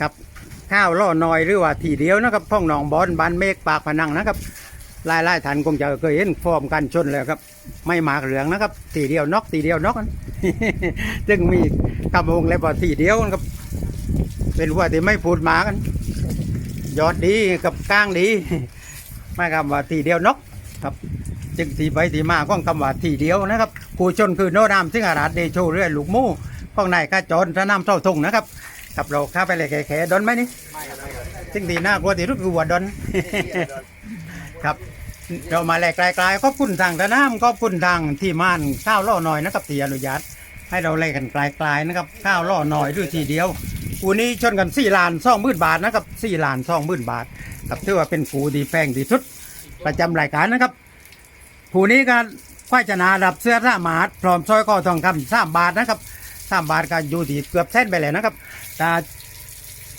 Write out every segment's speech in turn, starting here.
ครับข้าวล่อน้อยหรือว่าทีเดียวนะครับพ่องหนองบอนบานเมฆปากพนังนะครับลายลายท่านคงจะเคยเห็นฟอร์มการชนแล้วครับ ไม่หมากเหลืองนะครับทีเดียวนอกทีเดียวนอกซึ่งมีคำวงแล้วว่าทีเดียวนะครับ เป็นว่าที่ไม่พูดหมากัน ยอดดีกับก้างดีไม่คำว่าทีเดียวนกครับ จึงทีไปทีมาของคำว่าทีเดียวนะครับผู้ชนคือโนรามซึ่งอาราดเดโชเรื่อยลูกมู่ข้องในข้าจรพระนามเท่าทงนะครับ กับเราข้าไปเลยแขๆดอนไหมนี่ไม่ครับไม่ครับซึ่งทีน่ากลัวที่สุดคือหัวดอน ครับ เรามาแหลกไกลๆขอบคุณทางสนามขอบคุณทางที่ม่านข้าวล่อหน่อยนะครับที่อนุญาตให้เราแลกกันไกลๆนะครับข้าวล่อหน่อยด้วยทีเดียวกูนี้ชนกันสี่ล้านสองหมื่นบาทนะครับสี่ล้านสองหมื่นบาทครับถือว่าเป็นกูดีแพงที่สุด ประจำรายการนะครับผู้นี้ก็ควายชนะรับเสื้อสาหมารถพร้อมซอยคอทองคำสามบาทนะครับ สามบาทก็อยู่ที่เกือบแสนไปเลยนะครับแต่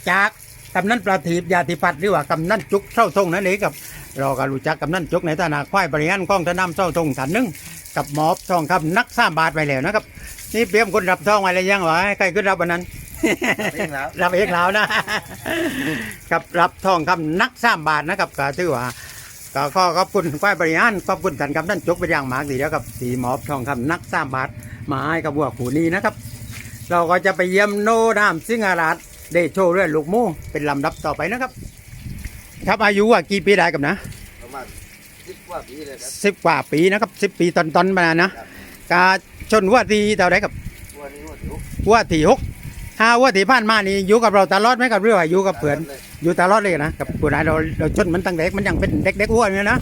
จากกำนันประทีปยาธิปัตย์หรือว่ากำนันจุกเท่าทงนั่นเองครับเราก็รู้จักกำนันจุกในฐานะควายบริหารกองทนำเท่าทงฐานหนึ่งกับหมอบทองคำนักสามบาทไปแล้วนะครับ นี่เตรียมคนรับทองไว้แล้วยังวะใครขึ้นรับวันนั้นเองแล้วรับเองแล้วนะ กับรับทองคำนักสามบาทนะครับก็ถือว่าก็ขอขอบคุณฝ่ายบริหารขอบคุณท่านกำนันจกเป็นอย่างมากทีเดียวกับสีหมอบทองคำนักสามบาทมาให้กับวัวขูนี้นะครับ เราก็จะไปเยี่ยมโนดามซิงอาราดเดโชเรื่อยลูกหมูเป็นลำดับต่อไปนะครับ ครับอายุว่ากี่ปีได้กับนะประมาณสิบกว่าปีเลยครับสิบกว่าปีนะครับสิบปีตอนๆมานะกาชนวัวทีเท่าไรกับวันนี้วันที่หกวัวที่หกถ้าวัวที่ผ่านมานี่อยู่กับเราตลอดไหมกับเรื่องอยู่กับเพื่อนเลยอยู่ตลอดเลยนะกับผู้นายเราเราชนมันตั้งเด็กมันยังเป็นเด็กเด็กอ้วนอยู่นะ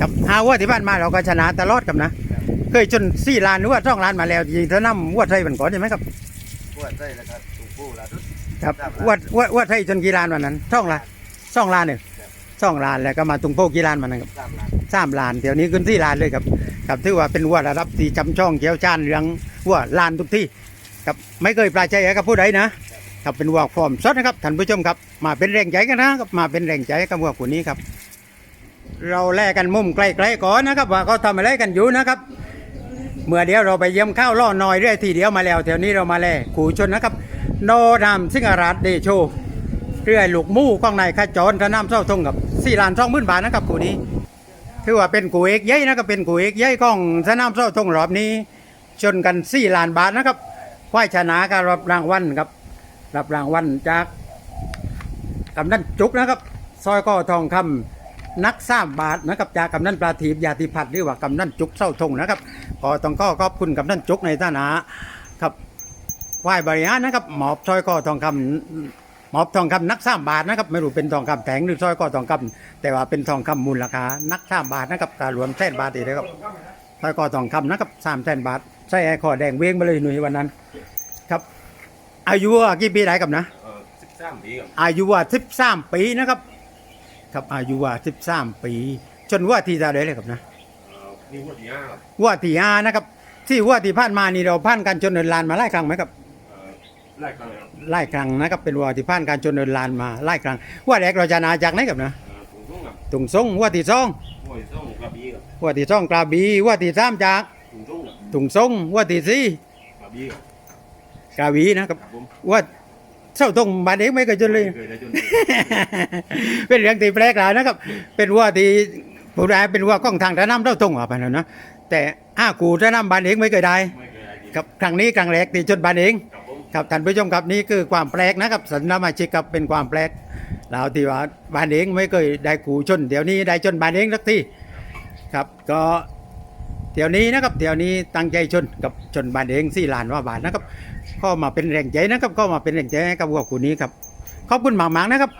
กับหาวัวที่ผ่านมาเราก็ชนะตลอดกับนะ เคยชนสี่ล้านหรือว่าสองล้านมาแล้วยิงเท่าน้ำวัวไทยมันก่อนใช่ไหมครับ ปวดได้แล้วครับถูกผู้ละทุกครับวัววัววัวไทยชนกี่ล้านวันนั้นสองล้านสองล้านเนี่ยสองล้านแล้วก็มาตุงโพกี่ล้านมันนะครับสามล้านสามล้านเดี๋ยวนี้ขึ้นสี่ล้านเลยครับครับถือว่าเป็นวัวระดับที่จำช่องเกี่ยวชาญเรื่องวัวล้านทุกที่ครับไม่เคยปลาใจให้กับผู้ใดนะครับเป็นวัวฟอร์มสดนะครับท่านผู้ชมครับมาเป็นแรงใจกันนะครับมาเป็นแรงใจให้กับวัวคนนี้ครับ เราแลกกันมุมใกล้ๆก่อนนะครับว่าเขาทำอะไรกันอยู่นะครับ เมื่อเดียวเราไปเยี่ยมข้าวล่อหน้อยเรื่อยทีเดียวมาแล้วแถวนี้เรามาแลขู่ชนนะครับ โนนามสิงหราชเดโชเรื่อยลูกมู่ข้างในข้าจรทน้ำเศร้าทงกับสี่ล้านสองหมื่นบาทนะครับคู่นี้ถือว่าเป็นกูเอกใหญ่นะครับเป็นกูเอกใหญ่ของสนามเศร้าทงรอบนี้ ชนกันสี่ล้านบาทนะครับควายชนะการรับรางวัลครับรับรางวัลจากกำนันจุกนะครับ ซอยก้อทองคำ นักสร้างบาทนะครับจากกำนันปลาถีบยาติพัฒน์หรือว่ากำนันจุกเศร้าทงนะครับก็ต้องก็ขอบคุณกำนันจุกในฐานะครับควายบริหารนะครับหมอบซอยก้อทองคำหมอบทองคำนักสร้างบาทนะครับไม่รู้เป็นทองคำแถงหรือซอยก้อทองคำแต่ว่าเป็นทองคำมูลราคานักสร้างบาทนะครับการรวมแสนบาทอีกนะครับซอยก้อทองคำนะครับสามแสนบาทใส่ไอ้คอแดงเว้งไปเลยหนุ่ยวันนั้น ครับ อายุว่ากี่ปีได้กับนะสิบสามปีครับอายุว่าสิบสามปีนะครับ ครับอายุว่าสิบสามปี จนว่าที่จะได้เลยครับนะเอ่อนี่หัวที่ห้าครับว่าที่ห้านะครับ ที่ว่าที่ผ่านมานี่เราผ่านการจนเดินลานมาหลายครั้งไหมครับเอ่อไล่ครั้งเลยครับหลายครั้งนะครับเป็นว่าที่ผ่านการจนเดินลานมาหลายครั้งว่าแรกเราจะนาจากไหนครับนะเอ่อถุงทุ่งครับตุงซงว่าที่สองหัวที่สองกระบี่ครับว่าที่สองกระบี่ว่าที่สามจากถุงทุ่งครับตุงซงว่าที่สี่กระบี่ครับกระบี่นะครับครับผมว่า เศร้าตรงบานเองไม่เคยจนเลยเคยได้จน เป็นเรื่องที่แปลกหลายนะครับ เป็นวัวที่ผู้ใดเป็นวัวกล้องทางระน้ำเท่าตรงออกไปแล้วนะแต่อ้ากูระน้ำบานเองไม่เคยได้ไม่เคยได้ดีครับครั้งนี้ครั้งแรกที่จนบานเองครับผมครับท่านผู้ชมครับนี่คือความแปลกนะครับสันนมาชิกครับเป็นความแปลกเราที่ว่าบานเองไม่เคยได้กูชน เดี๋ยวนี้ได้ชนบานเองสักทีครับก็ แถวนี้นะครับแถวนี้ตั้งใจชนกับชนบานเองสี่ล้านว่าบาทนะครับก็มาเป็นแรงใจนะครับก็มาเป็นแรงใจให้กับวัวคู่นี้ครับขอบคุณมากๆนะครับ